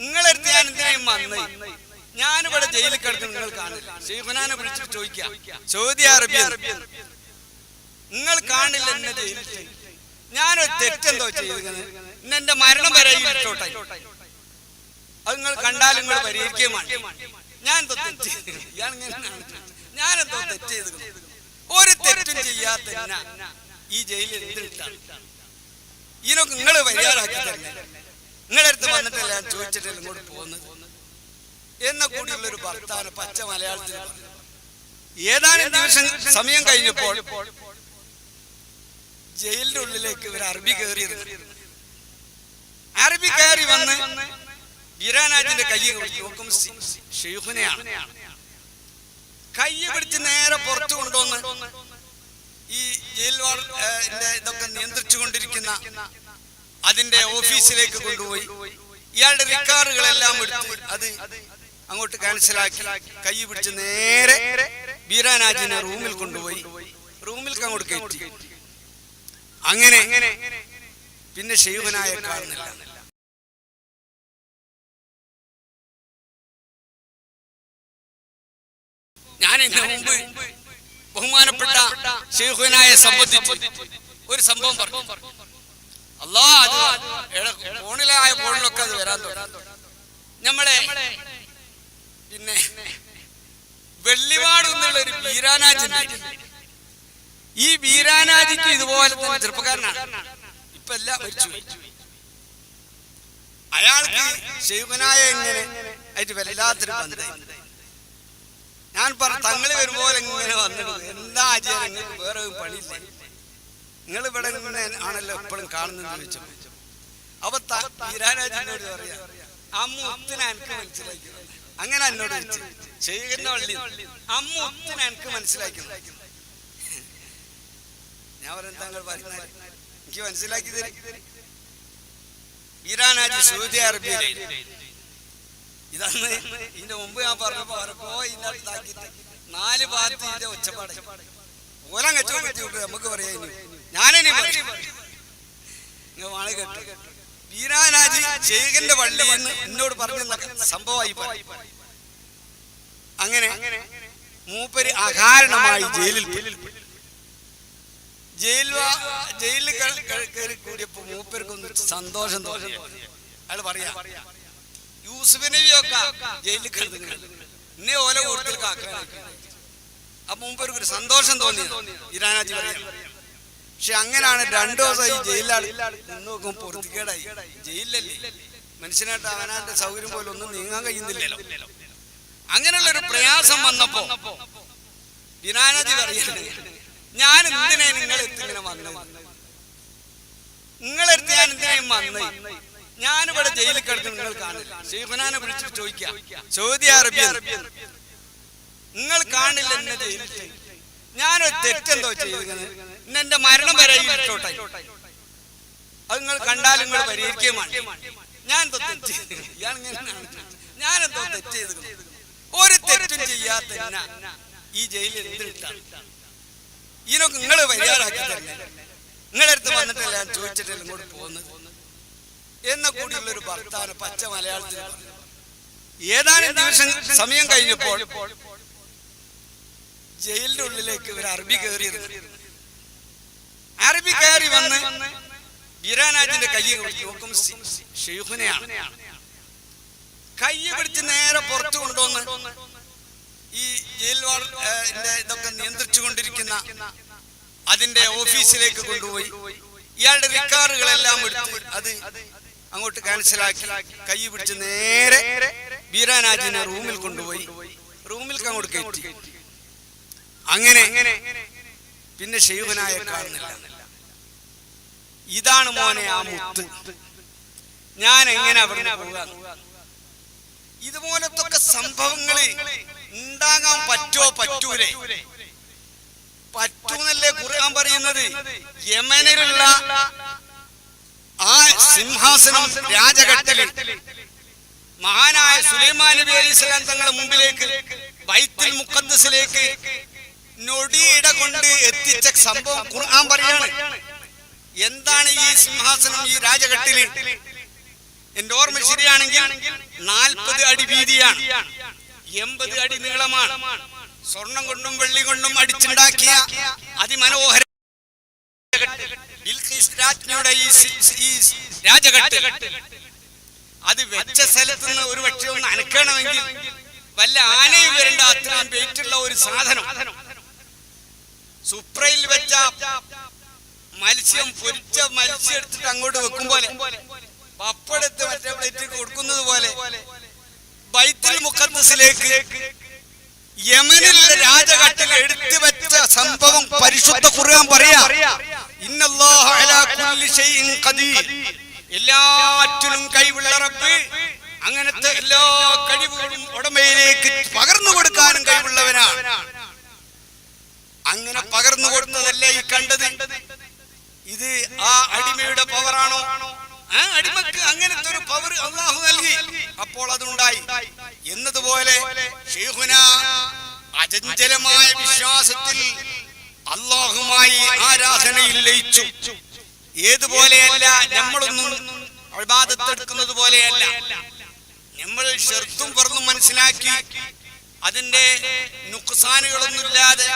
നിങ്ങളെടുത്ത് ഞാൻ എന്തിനായി വന്ന് ഞാനിവിടെ ജയിലിൽ കിടന്ന് നിങ്ങൾ കാണില്ല ഷെയ്ഖുനാനെ വിളിച്ചിട്ട് ചോദിക്കാം സൗദി അറേബ്യ നിങ്ങൾ കാണില്ല എന്നെ ജയിലിൽ ഞാനൊരു തെറ്റെന്തോ ചെയ്യുന്നത് ഇന്ന് എന്റെ മരണം വരെ ഇട്ടോട്ടെ അത് നിങ്ങൾ കണ്ടാൽ നിങ്ങൾ പരിഹരിക്കുകയും ഞാൻ തെറ്റ് ഞാൻ തെറ്റ് ചെയ്തു ഒരു തെറ്റും ചെയ്യാത്ത ഈ ജയിലിൽ എന്തിട്ടാണ് ഇതിനൊക്കെ നിങ്ങൾ പരിഹാരമാക്കി തരുന്നത് നിങ്ങളുടെ അടുത്ത് വന്നിട്ടല്ല ഞാൻ ചോദിച്ചിട്ട് ഇങ്ങോട്ട് പോകുന്നത്? എന്ന കൂടിയുള്ള ഒരു ഭർത്താവ് പച്ച മലയാളത്തിൽ ഏതാണ് ഏതാനും ദിവസം സമയം കഴിഞ്ഞപ്പോൾ ജയിലിന്റെ ഉള്ളിലേക്ക് ഇവർ അറബി കയറി അറബി കയറി വന്ന് ഇറാനാജിന്റെ കൈ നോക്കും ഷെയ്ഖുനെയാണ് കൈ പിടിച്ച് നേരെ പുറത്തു കൊണ്ടുവന്ന് ഈ ജയിൽ വാൾ ഇതൊക്കെ നിയന്ത്രിച്ചു ഇതൊക്കെ നിയന്ത്രിച്ചുകൊണ്ടിരിക്കുന്ന അതിന്റെ ഓഫീസിലേക്ക് കൊണ്ടുപോയി. ഇയാളുടെ റിക്കാർഡുകളെല്ലാം എടുത്ത് അത് അങ്ങോട്ട് ക്യാൻസലാക്കി കൈ പിടിച്ച് നേരെ ബീരാനാജിനെ റൂമിൽ കൊണ്ടുപോയി. റൂമിൽ അങ്ങോട്ട് കയറ്റി. അങ്ങനെ പിന്നെ ശൈവനായ കാണുന്നില്ല ഞാൻ ഇതിനു മുമ്പ് ബഹുമാനപ്പെട്ട ശൈഹുവിനായ സംബന്ധിച്ച് ഒരു സംഭവം പറഞ്ഞു. ഫോണിലായ ഫോണിലൊക്കെ അത് വരാൻ നമ്മളെ പിന്നെ വെള്ളിവാട് എന്നുള്ള ഒരു വീരാനാജി ഈ വീരാനാജിക്ക് ഇതുപോലെ തന്നെ ചെറുപ്പക്കാരനാണ്. ഇപ്പൊ എല്ലാം മരിച്ചു. അയാൾക്ക് ശൈവനായ എങ്ങനെ അതിന് വല്ലാത്തൊരു ബന്ധം ഞാൻ പറഞ്ഞു തങ്ങൾ വരുമ്പോൾ ഇങ്ങനെ വന്നിട്ടുണ്ട് എന്താ ആചാരങ്ങൾ നിങ്ങൾക്ക് വേറെ പണിയില്ല. നിങ്ങൾ ഇവിടെ ഇങ്ങനെ ആണല്ലോ എപ്പോഴും കാണുന്നത് വെച്ചു അപ്പൊ ബീരാനാജിനോട് പറയാ അമ്മ എനിക്ക് മനസ്സിലാക്കി. അങ്ങനെ എന്നോട് ചെയ്യുന്ന വള്ളി അമ്മ ഒത്തിനെ എനിക്ക് മനസ്സിലാക്കി. ഞാൻ പറയുന്നത് താങ്കൾ പറയുന്നത് എനിക്ക് മനസ്സിലാക്കി തരും. ഇറാനാജി സൗദി അറേബ്യയിലെ ഇതാണ് ഇതിന്റെ മുമ്പ് ഞാൻ പറഞ്ഞപ്പോ അവരപ്പോ ഇതിനകത്താക്കിയിട്ട് നാല് ഭാഗത്ത് ഇതിന്റെ ഒച്ചപ്പാട് ഓലം കച്ചവടം നമുക്ക് പറയാ ഞാനിനി വീരാനാജി ശേഖന്റെ പള്ളിയിൽ നിന്ന് എന്നോട് പറഞ്ഞ സംഭവമായി അങ്ങനെ മൂപ്പര് അകാരണമായി ജയിലിൽ ജയിലിൽ ക- കയറി കൂടിയപ്പോ മൂപ്പർക്കൊന്ന് സന്തോഷം തോന്നി. അയാൾ പറയാ യൂസുഫിനെയൊക്കെ ജയിലിൽ കിടന്നു ഇന്നെ ഓല കൂടുതൽ കാക്കാൻ അപ്പൊ മുമ്പ് ഒരു സന്തോഷം തോന്നി ഇരാനാജി പറയാം. പക്ഷെ അങ്ങനെയാണ് രണ്ടു ദിവസമായി ജയിലിലാണ് നോക്കും പൊറുത്തിക്കേടായി ജയിലിലല്ലേ? മനുഷ്യനായിട്ട് അവനാന്റെ സൗകര്യം പോലെ ഒന്നും നീങ്ങാൻ കഴിയുന്നില്ലല്ലോ. അങ്ങനെയുള്ള ഒരു പ്രയാസം വന്നപ്പോ ഇരാനാജി പറയാണ് ഞാൻ എന്തിനാ നിങ്ങളെടുത്ത് ഇങ്ങനെ വന്നത്? നിങ്ങളെടുത്ത് ഞാൻ എന്തിനായും വന്നത്? ഞാനിവിടെ ജയിലിൽ കിടക്കുന്ന നിങ്ങൾ കാണില്ല ഷെയ്ഖുനാനെ വിളിച്ചിട്ട് ചോദിക്കാം സൗദി അറേബ്യ നിങ്ങൾ കാണില്ല എന്നെ ജയിലിൽ ഞാനൊരു തെറ്റെന്തോ ചെയ്തിരിക്കുന്നത് എന്റെ മരണം വരെ ഈ ഇട്ടോട്ടെ അത് നിങ്ങൾ കണ്ടാലും നിങ്ങൾ പരിഹരിക്കുകയുമാണ് ഞാൻ എന്തോ തെറ്റ്. ഞാൻ എന്തോ തെറ്റ് ചെയ്തു ഒരു തെറ്റും ചെയ്യാത്ത എന്നെ ഈ ജയിലിൽ എന്തിട്ടാണ് ഇതിനൊക്കെ നിങ്ങൾ പരിഹാരമാക്കി തരുന്നത് നിങ്ങളുടെ അടുത്ത് വന്നിട്ടല്ല ഞാൻ ചോദിച്ചിട്ടല്ല ഇങ്ങോട്ട് പോകുന്നത്? എന്ന കൂടിയുള്ള ഒരു ഭർത്താവ് പച്ച മലയാളത്തിൽ ഏതാനും ദിവസം സമയം കഴിഞ്ഞപ്പോൾ ജയിലിന്റെ ഉള്ളിലേക്ക് ഒരു അറബി കയറിയത് അറബി കയറി വന്ന് ഇറാനാജിന്റെ കൈ നോക്കും ഷെയ്ഖുനെയാണ്. കൈ പിടിച്ച് നേരെ പുറത്തു കൊണ്ടുവന്ന് ഈ ജയിൽ ഇതൊക്കെ നിയന്ത്രിച്ചു കൊണ്ടിരിക്കുന്ന അതിന്റെ ഓഫീസിലേക്ക് കൊണ്ടുപോയി. ഇയാളുടെ റിക്കാർഡുകളെല്ലാം എടുത്ത് അത് അങ്ങോട്ട് ക്യാൻസലാക്കി കൈ പിടിച്ച് നേരെ ബീരാനാജിനെ റൂമിൽ കൊണ്ടുപോയി. റൂമിൽ അങ്ങോട്ട് കയറ്റി. അങ്ങനെ പിന്നെ ഷെയ്ഖുനായ കാണുന്നില്ല. ഇതാണ് മോനെ ആ മുത്ത്. ഞാൻ എങ്ങനെ അവിടെ പോകാൻ ഇതുപോലത്തൊക്കെ സംഭവങ്ങൾ ഉണ്ടാകാൻ പറ്റോ പറ്റൂലേ? പറ്റൂന്നല്ലേ ഖുർആൻ പറയുന്നത്? യമനിലുള്ള ആ സിംഹാസനം രാജഘട്ടത്തിൽ മഹാനായ സുലൈമാൻ നബി അലൈഹി സ്വലാം തങ്ങളുടെ മുമ്പിലേക്ക് ബൈത്തുൽ മുഖദ്സിലേക്ക് നൊടിയിട കൊണ്ട് എത്തിച്ച സംഭവം ഖുർആൻ പറയാണ്. എന്താണ് ഈ സിംഹാസനം ഈ രാജഘട്ടിൽ? എന്റെ ഓർമ്മ ശരിയാണെങ്കിൽ നാൽപ്പത് അടി വീതിയാണ്. എൺപത് അടി നീളമാണ്. സ്വർണം കൊണ്ടും വെള്ളി കൊണ്ടും അടിച്ചുണ്ടാക്കിയ അതിമനോഹര രാജ്ഞിയുടെ ഈ രാജഘട്ട്. അത് വെച്ച സ്ഥലത്ത് നിന്ന് ഒരു പക്ഷേ ഒന്ന് അനക്കണമെങ്കിൽ വല്ല ആനയും വരേണ്ട അത്രയും വെയിറ്റുള്ള ഒരു സാധനം. സുപ്രയിൽ വെച്ച മത്സ്യം പൊരിച്ച മത്സ്യം എടുത്തിട്ട് അങ്ങോട്ട് വെക്കും പോലെ. പപ്പടത്ത് മറ്റേ പ്ലേറ്റ് കൊടുക്കുന്നത് പോലെ. ബൈത്തുൽ മുഖദ്സിലേക്ക് യമനിലെ രാജഘട്ടിൽ എടുത്തു വെച്ച സംഭവം പരിശുദ്ധ ഖുർആൻ പറയാ. എല്ലാറ്റിനും കഴിവുള്ള റബ്ബ്. അങ്ങനത്തെ എല്ലാ കഴിവുകളും ഉടമയിലേക്ക് പകർന്നു കൊടുക്കാനും കഴിവുള്ളവനാണ്. അങ്ങനെ പകർന്നു കൊടുത്തതല്ലേ ഈ കണ്ടത്? ഇത് ആ അടിമയുടെ പവറാണോ? ആ അടിമക്ക് അങ്ങനത്തെ ഒരു പവർ അള്ളാഹു നൽകി. അപ്പോൾ അതുണ്ടായി. എന്നതുപോലെ അചഞ്ചലമായ വിശ്വാസത്തിൽ അള്ളാഹുമായി ആരാധനയിൽ ലയിച്ചു. ഏതുപോലെയല്ല നമ്മളൊന്നും അഴിബാദത്തെടുക്കുന്നത് പോലെയല്ല. നമ്മൾ ഷെർത്തും പുറത്തും മനസ്സിലാക്കി അതിന്റെ നുക്സാനുകളൊന്നുമില്ലാതെ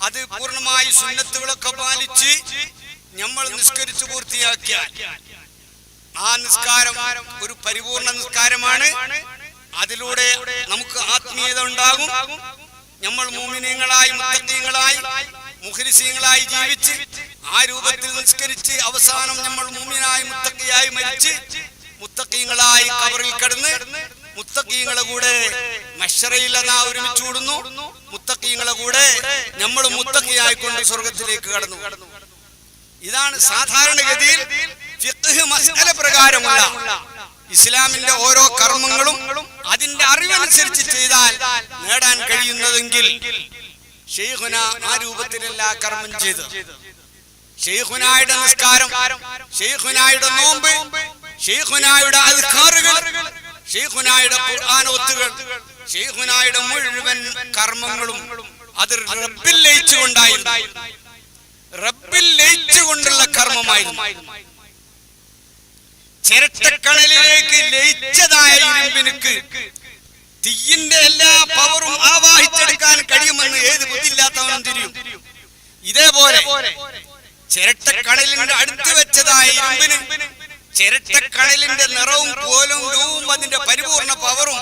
അത് പൂർണമായി സുന്നത്തുകളൊക്കെ പാലിച്ച് നമ്മൾ നിസ്കരിച്ചു പൂർത്തിയാക്കിയാൽ ആ നിസ്കാരം ഒരു പരിപൂർണ നിസ്കാരമാണ്. അതിലൂടെ നമുക്ക് ആത്മീയത ഉണ്ടാകും. നമ്മൾ മൂമിനീയങ്ങളായി മുത്തീയങ്ങളായി മുഖരിസീയങ്ങളായി ജീവിച്ച് ആ രൂപത്തിൽ നിസ്കരിച്ച് അവസാനം നമ്മൾ മൂമിനായി മുത്തക്കിയായി മരിച്ച് മുത്തക്കീങ്ങളായി കവറിൽ കിടന്ന് മുത്തക്കീങ്ങളെ കൂടെ മഷറയിൽ നാ ഒരുമിച്ച് കൂടുന്നു. മുത്തക്കീങ്ങളെ കൂടെ നമ്മൾ മുത്തക്കിയായിക്കൊണ്ട് സ്വർഗത്തിലേക്ക് കടന്നു. ഇതാണ് സാധാരണഗതിയിൽ മസ്അല പ്രകാരമുള്ള ഇസ്ലാമിന്റെ ഓരോ കർമ്മങ്ങളും അതിന്റെ അറിവനുസരിച്ച് ചെയ്താൽ നേടാൻ കഴിയുന്നതെങ്കിൽ ഷെയ്ഖുന ആ രൂപത്തിലല്ല കർമ്മം ചെയ്ത് ഷെയ്ഖുനായുടെ നിസ്കാരം ഷെയ്ഖുനായുടെ നോമ്പ് ഷെയ്ഖുനായുടെ അൽഖാറുകൾ ഷെയ്ഖുനായുടെ ഖുർആാനോത്തുകൾ ഷെയ്ഖുനായുടെ മുഴുവൻ കർമ്മങ്ങളും അത് റബ്ബിൽ ലയിച്ചുകൊണ്ടായിരുന്നു. റബ്ബിൽ ലയിച്ചുകൊണ്ടുള്ള കർമ്മമായിരുന്നു. ചിരട്ടക്കണലിലേക്ക് ലയിച്ചതായ ഇരുമ്പിനുക്ക് തീയിന്റെ എല്ലാ പവറും ആവാഹിച്ചെടുക്കാൻ കഴിയുമെന്ന് ഏത് ബുദ്ധിയില്ലാത്തവനും തിരിയും. ഇതേപോലെ ചിരട്ടക്കടലിന്റെ അടുത്ത് വെച്ചതായ ഇരുമ്പിന് ചിരട്ടക്കടലിന്റെ നിറവും പോലും രൂപവും അതിന്റെ പരിപൂർണ പവറും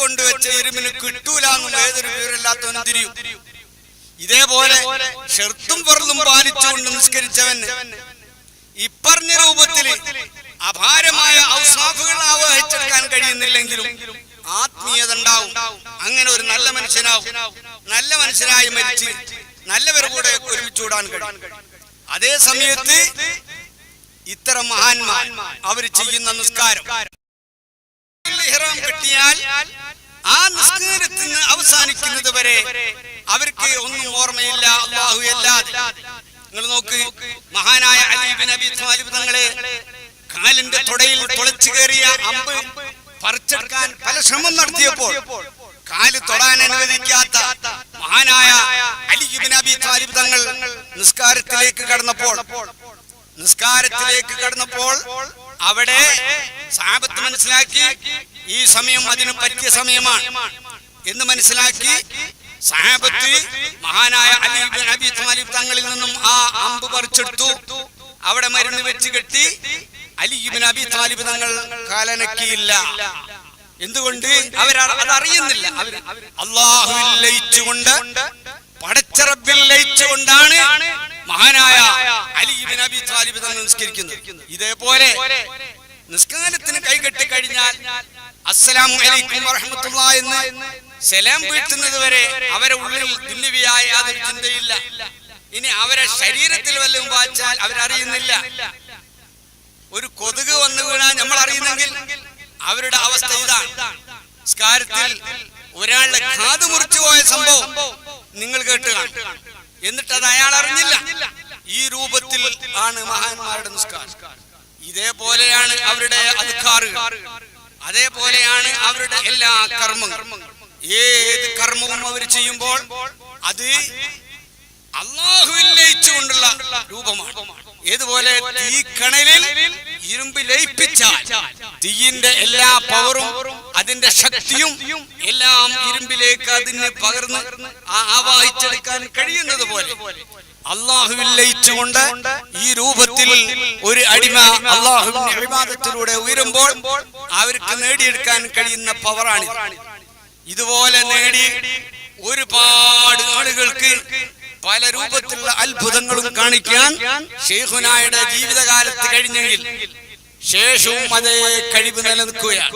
കൊണ്ടുവച്ച എരുമിന് കിട്ടൂലെന്നും ഏതൊരു വിവരമില്ലാത്തവനും തിരിയും ഇതേപോലെ ഷെർത്തും പറന്നും പാലിച്ചുകൊണ്ട് നിസ്കരിച്ചവന് ഇപ്പറഞ്ഞ രൂപത്തിൽ അപാരമായ ഔസാഫുകൾ ആവഹിച്ചെടുക്കാൻ കഴിയുന്നില്ലെങ്കിലും ആത്മീയത ഉണ്ടാവും. അങ്ങനെ ഒരു നല്ല മനുഷ്യനാവും. നല്ല മനുഷ്യനായി മരിച്ച് നല്ലവരെ കൂടെ ഒരുമിച്ചൂടാൻ കഴിയും. അതേ സമയത്ത് ഇത്തരം മഹാന്മാർ അവർ ചെയ്യുന്ന നിസ്കാരം. ഇഹ്റാം കെട്ടിയാൽ ആ നിസ്കാരത്തിന് അവസാനിക്കുന്നത് വരെ അവർക്ക് ഒന്നും ഓർമ്മയില്ല. അള്ളാഹു അല്ലാതെ നിങ്ങൾ നോക്ക് മഹാനായ അലീബിൻ അബി താലിബ് തങ്ങളെ കാലിന്റെ തുടയിൽ തുളച്ചു കയറിയ അമ്പ് പറിച്ചെടുക്കാൻ പല ശ്രമം നടത്തിയപ്പോൾ കാൽ തൊടാൻ അനുവദിക്കാത്ത മഹാനായ അലിബിൻ അബി താലിബ് തങ്ങൾ നിസ്കാരത്തിലേക്ക് കടന്നപ്പോൾ നിസ്കാരത്തിലേക്ക് കടന്നപ്പോൾ അവിടെ സാപത്ത് മനസ്സിലാക്കി ഈ സമയം അതിന് പറ്റിയ സമയമാണ്. എന്ന് മനസ്സിലാക്കി സാബത്ത് മഹാനായ അലി അബി താലിബ് തങ്ങളിൽ നിന്നും ആ അമ്പ് പറിച്ചെടുത്തു. അവിടെ മരുന്ന് വെച്ച് കെട്ടി. അലിബിൻ അബി താലിബ് തങ്ങൾ കാലനക്കിയില്ല. എന്തുകൊണ്ട് അവർ അതറിയുന്നില്ല അള്ളാഹു ലയിച്ചുകൊണ്ട് പടച്ചറബിൽ ലയിച്ചുകൊണ്ടാണ് മഹാനായ അലി ഇബ്ൻ അബി താലിബ് തന്നെ നിസ്കരിക്കുന്നത്. ഇതേപോലെ നിസ്കാരത്തിന് കൈകെട്ടി കഴിഞ്ഞാൽ അസ്സലാമു അലൈക്കും വറഹമത്തുള്ള എന്ന് സലാം വീട്ടുന്നത് വരെ അവരെ ഉള്ളിൽ ദുന്യവിയായ യാതൊരു ചിന്തയില്ല. ഇനി അവരെ ശരീരത്തിൽ വല്ലതും വായിച്ചാൽ അവരറിയുന്നില്ല. ഒരു കൊതുക് വന്നു വീണാൽ നമ്മൾ അറിയുന്നെങ്കിൽ അവരുടെ അവസ്ഥ ഇതാണ്. സ്കാരത്തിൽ ഒരാളുടെ കാത് മുറിച്ചു പോയ സംഭവം നിങ്ങൾ കേട്ട് കാണും എന്നിട്ട് അത് അയാൾ അറിഞ്ഞില്ല ഈ രൂപത്തിൽ ആണ് മഹാന്മാരുടെ നിസ്കാരം. ഇതേപോലെയാണ് അവരുടെ അധികാറുകൾ അതേപോലെയാണ് അവരുടെ എല്ലാ കർമ്മങ്ങളും. ഏത് കർമ്മവും അവർ ചെയ്യുമ്പോൾ അത് അള്ളാഹുവിൽ ലയിച്ചുകൊണ്ടുള്ള രൂപമാണ്. ഏതുപോലെ ഈ കണലിൽ ഇരുമ്പ് ലയിപ്പിച്ചാൽ തീയിന്റെ എല്ലാ പവറും അതിന്റെ ശക്തിയും എല്ലാം ഇരുമ്പിലേക്ക് അതിന് പകർന്ന് ആവാഹിച്ചെടുക്കാൻ കഴിയുന്നത് പോലെ അള്ളാഹുവിൽ ലയിച്ചുകൊണ്ട് ഈ രൂപത്തിൽ ഒരു അടിമ അള്ളാഹുവിന്റെ അഭിമാനത്തിലൂടെ ഉയരുമ്പോൾ അവർക്ക് നേടിയെടുക്കാൻ കഴിയുന്ന പവറാണ് ഇതുപോലെ നേടി ഒരുപാട് ആളുകൾക്ക് പല രൂപത്തിലുള്ള അത്ഭുതങ്ങളും കാണിക്കാൻ ഷെയ്ഖുനായുടെ ജീവിതകാലത്ത് കഴിഞ്ഞെങ്കിൽ ശേഷവും അതേ കഴിവ് നിലനിൽക്കുകയാണ്.